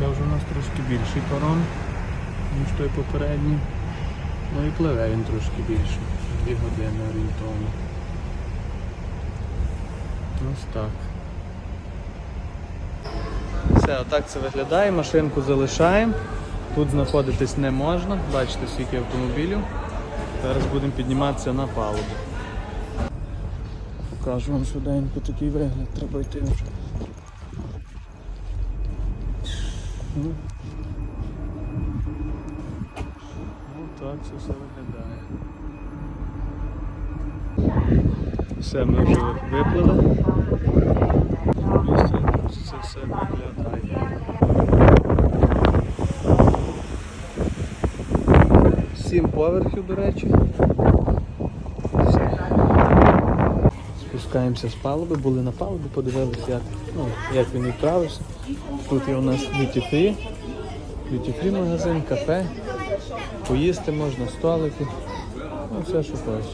Це вже у нас трошки більший паром, ніж той попередній. Ну і пливе він трошки більше. Дві години орієнтовно. Ось так. Все, отак це виглядає. Машинку залишаємо. Тут знаходитись не можна. Бачите, скільки автомобілів. Зараз будемо підніматися на палубу. Покажу вам швиденько такий вигляд, треба йти вже. Ну. Ну так це все виглядає. Все, ми вже виплили. Це все виглядає. Сім поверхів, до речі. Все. Спускаємося з палуби, були на палубі, подивилися, як, ну, як він відправився. Тут є у нас duty free магазин, кафе, поїсти можна, столики, ну все, що хочеш.